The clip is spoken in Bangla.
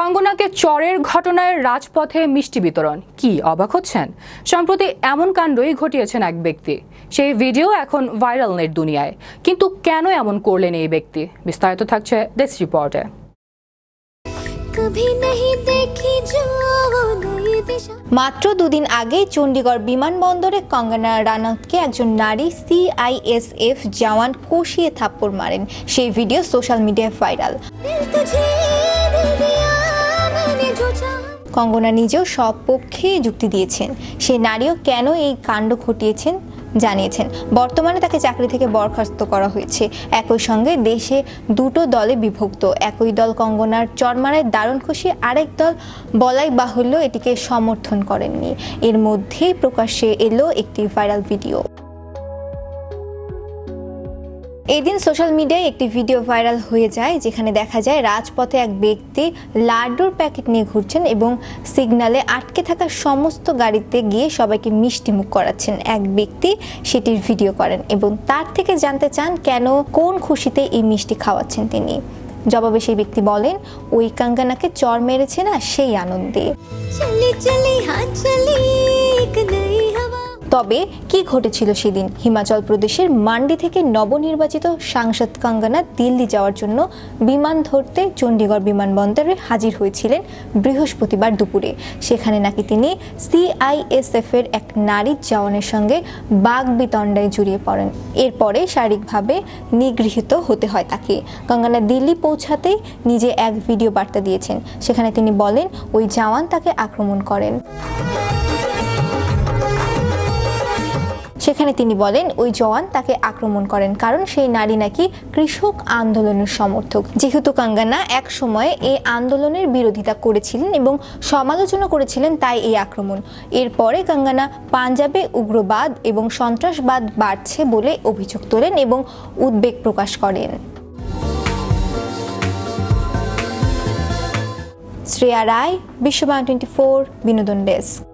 কঙ্গনাকে চরের ঘটনায় রাজপথে মিষ্টি বিতরণ। কি অবাক হচ্ছেন? সম্প্রতি এমন কাণ্ডই ঘটিয়েছেন এক ব্যক্তি। সেই ভিডিও এখন ভাইরাল নেট দুনিয়ায়। কিন্তু কেন এমন করলেন এই ব্যক্তি? বিস্তারিত থাকছে দেশ রিপোর্টে। মাত্র দুদিন আগে চণ্ডীগড় বিমানবন্দরে কঙ্গনা রানাউতকে একজন নারী সিআইএসএফ জওয়ান কষিয়ে থাপ্পড় মারেন। সেই ভিডিও সোশ্যাল মিডিয়ায় ভাইরাল। কঙ্গনা নিজেও সব পক্ষে যুক্তি দিয়েছেন। সে নারীও কেন এই কাণ্ড ঘটিয়েছেন জানিয়েছেন। বর্তমানে তাকে চাকরি থেকে বরখাস্ত করা হয়েছে। একই সঙ্গে দেশে দুটো দলে বিভক্ত। একই দল কঙ্গনার চরমারায় দারুণ খুশি, আরেক দল বলাই বাহুল্য এটিকে সমর্থন করেননি। এর মধ্যেই প্রকাশ্যে এলো একটি ভাইরাল ভিডিও। এদিন সোশ্যাল মিডিয়ায় একটি ভিডিও ভাইরাল হয়ে যায়, যেখানে দেখা যায় রাজপথে এক ব্যক্তি লাড্ডুর প্যাকেট নিয়ে ঘুরছেন এবং সিগনালে আটকে থাকা সমস্ত গাড়িতে গিয়ে সবাইকে মিষ্টিমুখ করাচ্ছেন। এক ব্যক্তি সেটির ভিডিও করেন এবং তার থেকে জানতে চান কেন, কোন খুশিতে এই মিষ্টি খাওয়াচ্ছেন তিনি। জবাবে সেই ব্যক্তি বলেন, ওই কাঙ্গানাকে চর মেরেছে না, সেই আনন্দে। চলে চলে, হাত চলে। তবে কি ঘটেছিল সেদিন? হিমাচল প্রদেশের মান্ডি থেকে নবনির্বাচিত সাংসদ কাঙ্গানা দিল্লি যাওয়ার জন্য বিমান ধরতে চণ্ডীগড় বিমানবন্দরে হাজির হয়েছিলেন বৃহস্পতিবার দুপুরে। সেখানে নাকি তিনি সিআইএসএফ এর এক নারী জওয়ানের সঙ্গে বাঘ বিতণ্ডায় জড়িয়ে পড়েন। এরপরে শারীরিকভাবে নিগৃহীত হতে হয় তাকে। কাঙ্গানা দিল্লি পৌঁছাতেই নিজে এক ভিডিও বার্তা দিয়েছেন। সেখানে তিনি বলেন, ওই জওয়ান তাকে আক্রমণ করেন। সেখানে তিনি বলেন, ওই জওয়ান তাকে আক্রমণ করেন কারণ সেই নারী নাকি কৃষক আন্দোলনের সমর্থক। যেহেতু কাঙ্গানা এক সময়ে এই আন্দোলনের বিরোধিতা করেছিলেন এবং সমালোচনা করেছিলেন তাই এই আক্রমণ। এরপরে কাঙ্গানা পাঞ্জাবে উগ্রবাদ এবং সন্ত্রাসবাদ বাড়ছে বলে অভিযোগ তোলেন এবং উদ্বেগ প্রকাশ করেন। শ্রেয়া রায় বিশ্ববান টোয়েন্টি ফোর, বিনোদন ডেস্ক।